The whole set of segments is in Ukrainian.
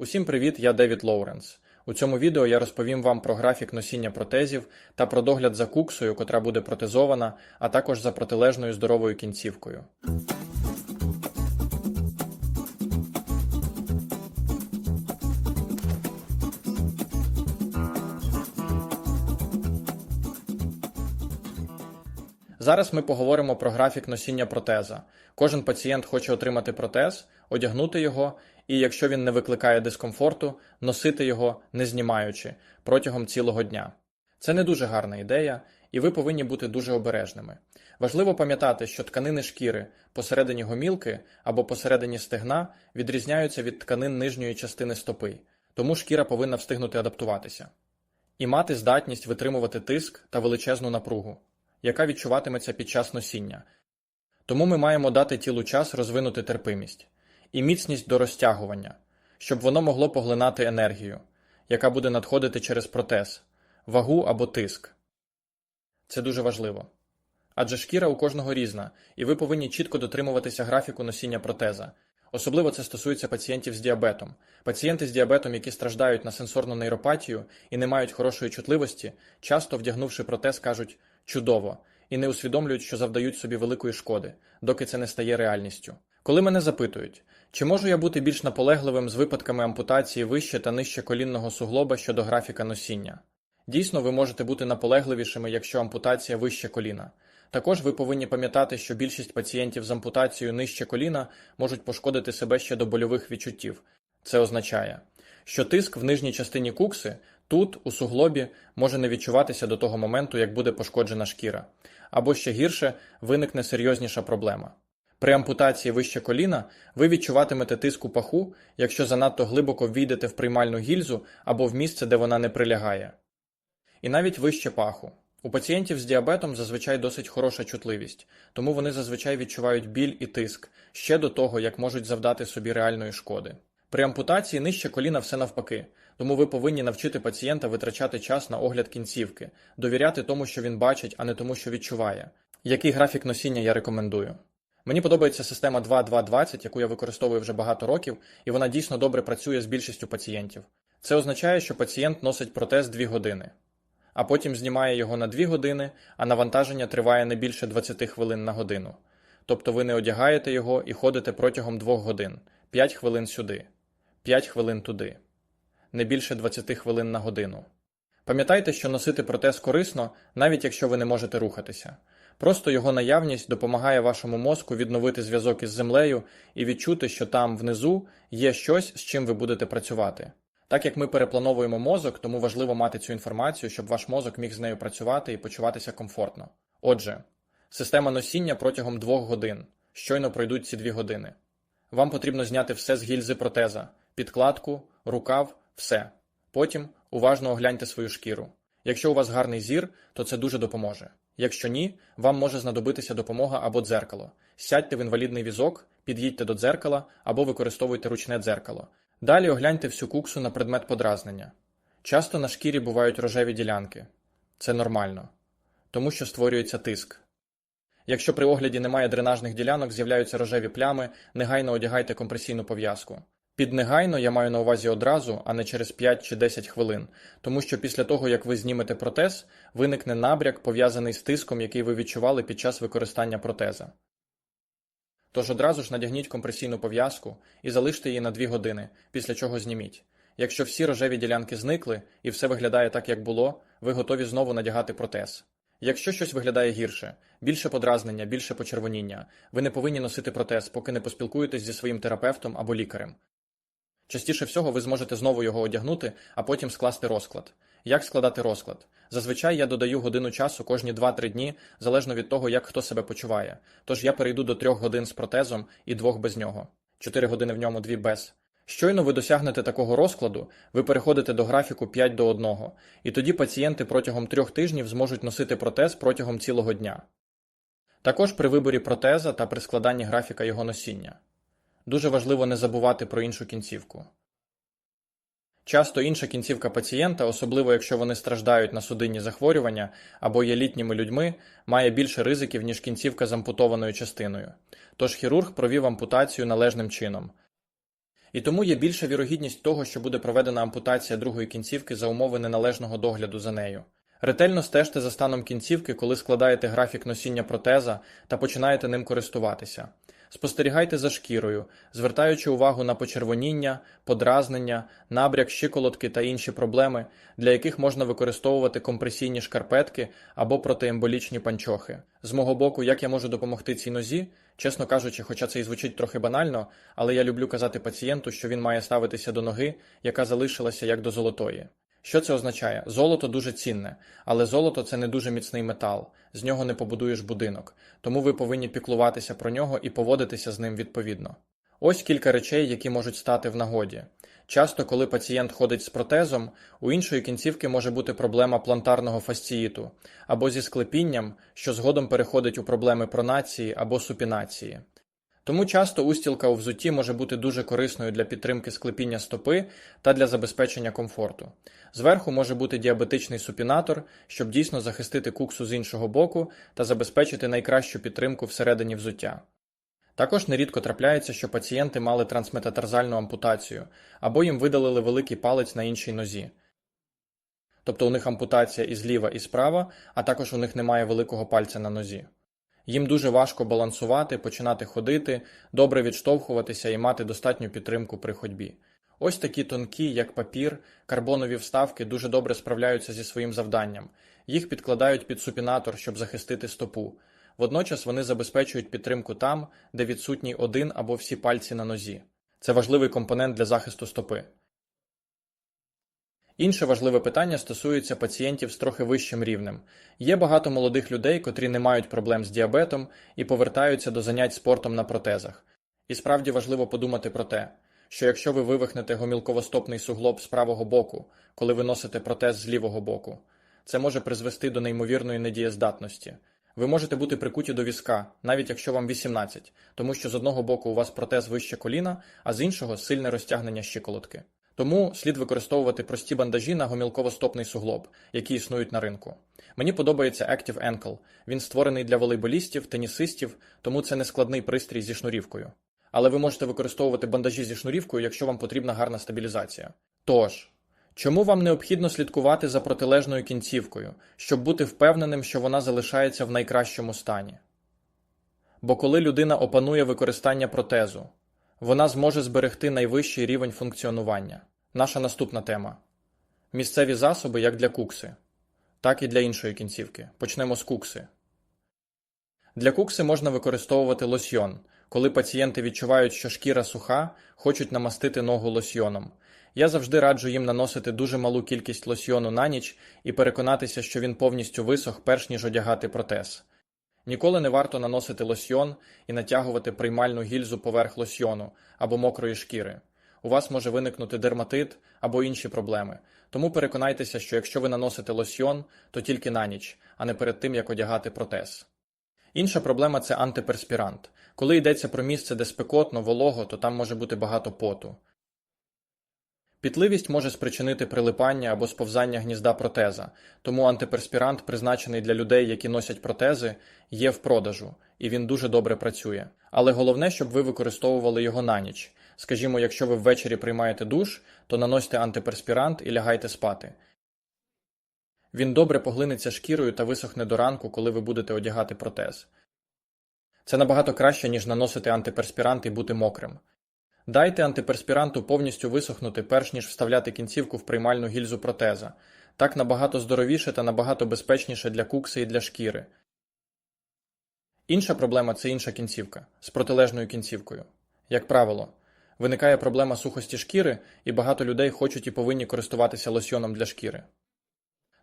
Усім привіт, я Девід Лоуренс. У цьому відео я розповім вам про графік носіння протезів та про догляд за куксою, котра буде протезована, а також за протилежною здоровою кінцівкою. Зараз ми поговоримо про графік носіння протеза. Кожен пацієнт хоче отримати протез, одягнути його, і якщо він не викликає дискомфорту, носити його не знімаючи протягом цілого дня. Це не дуже гарна ідея, і ви повинні бути дуже обережними. Важливо пам'ятати, що тканини шкіри посередині гомілки або посередині стегна відрізняються від тканин нижньої частини стопи, тому шкіра повинна встигнути адаптуватися і мати здатність витримувати тиск та величезну напругу яка відчуватиметься під час носіння. Тому ми маємо дати тілу час розвинути терпимість і міцність до розтягування, щоб воно могло поглинати енергію, яка буде надходити через протез, вагу або тиск. Це дуже важливо. Адже шкіра у кожного різна, і ви повинні чітко дотримуватися графіку носіння протеза. Особливо це стосується пацієнтів з діабетом. Пацієнти з діабетом, які страждають на сенсорну нейропатію і не мають хорошої чутливості, часто вдягнувши протез, кажуть чудово і не усвідомлюють, що завдають собі великої шкоди, доки це не стає реальністю. Коли мене запитують, чи можу я бути більш наполегливим з випадками ампутації вище та нижче колінного суглоба щодо графіка носіння? Дійсно, ви можете бути наполегливішими, якщо ампутація вище коліна. Також ви повинні пам'ятати, що більшість пацієнтів з ампутацією нижче коліна можуть пошкодити себе ще до больових відчуттів. Це означає, що тиск в нижній частині кукси тут, у суглобі, може не відчуватися до того моменту, як буде пошкоджена шкіра, або ще гірше виникне серйозніша проблема. При ампутації вище коліна ви відчуватимете тиск у паху, якщо занадто глибоко ввійдете в приймальну гільзу або в місце, де вона не прилягає. І навіть вище паху. У пацієнтів з діабетом зазвичай досить хороша чутливість, тому вони зазвичай відчувають біль і тиск ще до того, як можуть завдати собі реальної шкоди. При ампутації нижче коліна все навпаки, тому ви повинні навчити пацієнта витрачати час на огляд кінцівки, довіряти тому, що він бачить, а не тому, що відчуває. Який графік носіння я рекомендую? Мені подобається система 2.2.20, яку я використовую вже багато років, і вона дійсно добре працює з більшістю пацієнтів. Це означає, що пацієнт носить протез 2 години, а потім знімає його на 2 години, а навантаження триває не більше 20 хвилин на годину. Тобто ви не одягаєте його і ходите протягом 2 годин, 5 хвилин сюди, 5 хвилин туди не більше 20 хвилин на годину. Пам'ятайте, що носити протез корисно, навіть якщо ви не можете рухатися. Просто його наявність допомагає вашому мозку відновити зв'язок із землею і відчути, що там внизу є щось, з чим ви будете працювати. Так як ми переплановуємо мозок, тому важливо мати цю інформацію, щоб ваш мозок міг з нею працювати і почуватися комфортно. Отже, система носіння протягом двох годин. Щойно пройдуть ці дві години. Вам потрібно зняти все з гільзи протеза, підкладку, рукав все. Потім уважно огляньте свою шкіру. Якщо у вас гарний зір, то це дуже допоможе. Якщо ні, вам може знадобитися допомога або дзеркало. Сядьте в інвалідний візок, під'їдьте до дзеркала або використовуйте ручне дзеркало. Далі огляньте всю куксу на предмет подразнення. Часто на шкірі бувають рожеві ділянки. Це нормально, тому що створюється тиск. Якщо при огляді немає дренажних ділянок, з'являються рожеві плями, негайно одягайте компресійну пов'язку. Під негайно я маю на увазі одразу, а не через 5 чи 10 хвилин, тому що після того, як ви знімете протез, виникне набряк, пов'язаний з тиском, який ви відчували під час використання протеза. Тож одразу ж надягніть компресійну пов'язку і залиште її на 2 години, після чого зніміть. Якщо всі рожеві ділянки зникли і все виглядає так, як було, ви готові знову надягати протез. Якщо щось виглядає гірше, більше подразнення, більше почервоніння, ви не повинні носити протез, поки не поспілкуєтесь зі своїм терапевтом або лікарем. Частіше всього ви зможете знову його одягнути, а потім скласти розклад. Як складати розклад? Зазвичай я додаю годину часу кожні 2-3 дні, залежно від того, як хто себе почуває. Тож я перейду до 3 годин з протезом і 2 без нього. 4 години в ньому, 2 без. Щойно ви досягнете такого розкладу, ви переходите до графіку 5 до 1, і тоді пацієнти протягом 3 тижнів зможуть носити протез протягом цілого дня. Також при виборі протеза та при складанні графіка його носіння. Дуже важливо не забувати про іншу кінцівку. Часто інша кінцівка пацієнта, особливо якщо вони страждають на судинні захворювання або є літніми людьми, має більше ризиків, ніж кінцівка з ампутованою частиною. Тож хірург провів ампутацію належним чином. І тому є більша вірогідність того, що буде проведена ампутація другої кінцівки за умови неналежного догляду за нею. Ретельно стежте за станом кінцівки, коли складаєте графік носіння протеза та починаєте ним користуватися. Спостерігайте за шкірою, звертаючи увагу на почервоніння, подразнення, набряк щиколотки та інші проблеми, для яких можна використовувати компресійні шкарпетки або протиемболічні панчохи. З мого боку, як я можу допомогти цій нозі, чесно кажучи, хоча це і звучить трохи банально, але я люблю казати пацієнту, що він має ставитися до ноги, яка залишилася як до золотої. Що це означає? Золото дуже цінне, але золото це не дуже міцний метал, з нього не побудуєш будинок, тому ви повинні піклуватися про нього і поводитися з ним відповідно. Ось кілька речей, які можуть стати в нагоді. Часто, коли пацієнт ходить з протезом, у іншої кінцівки може бути проблема плантарного фасціїту або зі склепінням, що згодом переходить у проблеми пронації або супінації. Тому часто устілка у взутті може бути дуже корисною для підтримки склепіння стопи та для забезпечення комфорту. Зверху може бути діабетичний супінатор, щоб дійсно захистити куксу з іншого боку та забезпечити найкращу підтримку всередині взуття. Також нерідко трапляється, що пацієнти мали трансметатарзальну ампутацію або їм видалили великий палець на іншій нозі. Тобто у них ампутація і зліва, і справа, а також у них немає великого пальця на нозі. Їм дуже важко балансувати, починати ходити, добре відштовхуватися і мати достатню підтримку при ходьбі. Ось такі тонкі, як папір, карбонові вставки дуже добре справляються зі своїм завданням. Їх підкладають під супінатор, щоб захистити стопу. Водночас вони забезпечують підтримку там, де відсутній один або всі пальці на нозі. Це важливий компонент для захисту стопи. Інше важливе питання стосується пацієнтів з трохи вищим рівнем. Є багато молодих людей, котрі не мають проблем з діабетом і повертаються до занять спортом на протезах. І справді важливо подумати про те, що якщо ви вивихнете гомілковостопний суглоб з правого боку, коли ви носите протез з лівого боку, це може призвести до неймовірної недієздатності. Ви можете бути прикуті до візка, навіть якщо вам 18, тому що з одного боку у вас протез вище коліна, а з іншого сильне розтягнення щиколотки. Тому слід використовувати прості бандажі на гомілково-стопний суглоб, які існують на ринку. Мені подобається Active Ankle. Він створений для волейболістів, тенісистів, тому це не складний пристрій зі шнурівкою. Але ви можете використовувати бандажі зі шнурівкою, якщо вам потрібна гарна стабілізація. Тож, чому вам необхідно слідкувати за протилежною кінцівкою, щоб бути впевненим, що вона залишається в найкращому стані? Бо коли людина опанує використання протезу, вона зможе зберегти найвищий рівень функціонування. Наша наступна тема: місцеві засоби як для кукси, так і для іншої кінцівки. Почнемо з кукси. Для кукси можна використовувати лосьйон, коли пацієнти відчувають, що шкіра суха, хочуть намастити ногу лосьйоном. Я завжди раджу їм наносити дуже малу кількість лосьйону на ніч і переконатися, що він повністю висох, перш ніж одягати протез. Ніколи не варто наносити лосьйон і натягувати приймальну гільзу поверх лосьйону або мокрої шкіри. У вас може виникнути дерматит або інші проблеми. Тому переконайтеся, що якщо ви наносите лосьйон, то тільки на ніч, а не перед тим, як одягати протез. Інша проблема це антиперспірант. Коли йдеться про місце, де спекотно, волого, то там може бути багато поту. Пітливість може спричинити прилипання або сповзання гнізда протеза, тому антиперспірант, призначений для людей, які носять протези, є в продажу, і він дуже добре працює. Але головне, щоб ви використовували його на ніч. Скажімо, якщо ви ввечері приймаєте душ, то наносьте антиперспірант і лягайте спати. Він добре поглинеться шкірою та висохне до ранку, коли ви будете одягати протез. Це набагато краще, ніж наносити антиперспірант і бути мокрим. Дайте антиперспіранту повністю висохнути, перш ніж вставляти кінцівку в приймальну гільзу протеза. Так набагато здоровіше та набагато безпечніше для кукси і для шкіри. Інша проблема це інша кінцівка з протилежною кінцівкою. Як правило, виникає проблема сухості шкіри, і багато людей хочуть і повинні користуватися лосьйоном для шкіри.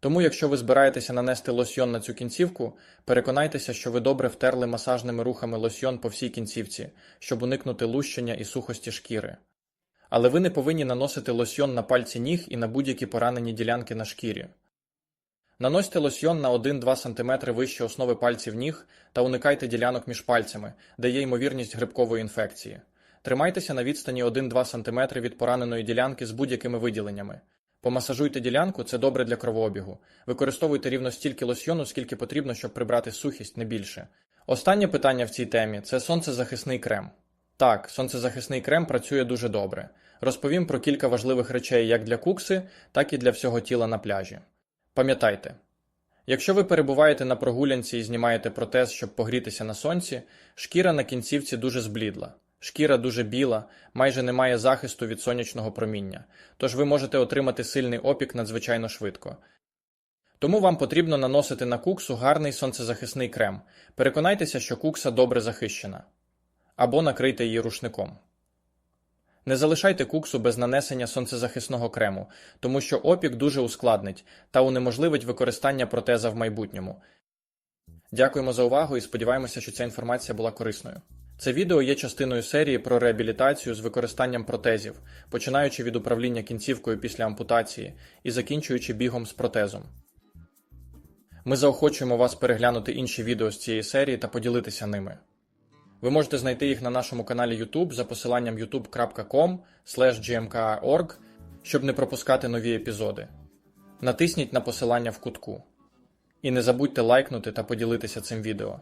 Тому, якщо ви збираєтеся нанести лосьйон на цю кінцівку, переконайтеся, що ви добре втерли масажними рухами лосьйон по всій кінцівці, щоб уникнути лущення і сухості шкіри. Але ви не повинні наносити лосьйон на пальці ніг і на будь-які поранені ділянки на шкірі. Наносьте лосьйон на 1-2 см вище основи пальців ніг та уникайте ділянок між пальцями, де є ймовірність грибкової інфекції. Тримайтеся на відстані 1-2 см від пораненої ділянки з будь-якими виділеннями. Помасажуйте ділянку, це добре для кровообігу. Використовуйте рівно стільки лосьйону, скільки потрібно, щоб прибрати сухість, не більше. Останнє питання в цій темі це сонцезахисний крем. Так, сонцезахисний крем працює дуже добре. Розповім про кілька важливих речей як для кукси, так і для всього тіла на пляжі. Пам'ятайте, якщо ви перебуваєте на прогулянці і знімаєте протез, щоб погрітися на сонці, шкіра на кінцівці дуже зблідла. Шкіра дуже біла, майже не має захисту від сонячного проміння, тож ви можете отримати сильний опік надзвичайно швидко. Тому вам потрібно наносити на куксу гарний сонцезахисний крем. Переконайтеся, що кукса добре захищена. Або накрийте її рушником. Не залишайте куксу без нанесення сонцезахисного крему, тому що опік дуже ускладнить та унеможливить використання протеза в майбутньому. Дякуємо за увагу і сподіваємося, що ця інформація була корисною. Це відео є частиною серії про реабілітацію з використанням протезів, починаючи від управління кінцівкою після ампутації і закінчуючи бігом з протезом. Ми заохочуємо вас переглянути інші відео з цієї серії та поділитися ними. Ви можете знайти їх на нашому каналі YouTube за посиланням youtube.com gmka.org, щоб не пропускати нові епізоди. Натисніть на посилання в кутку. І не забудьте лайкнути та поділитися цим відео.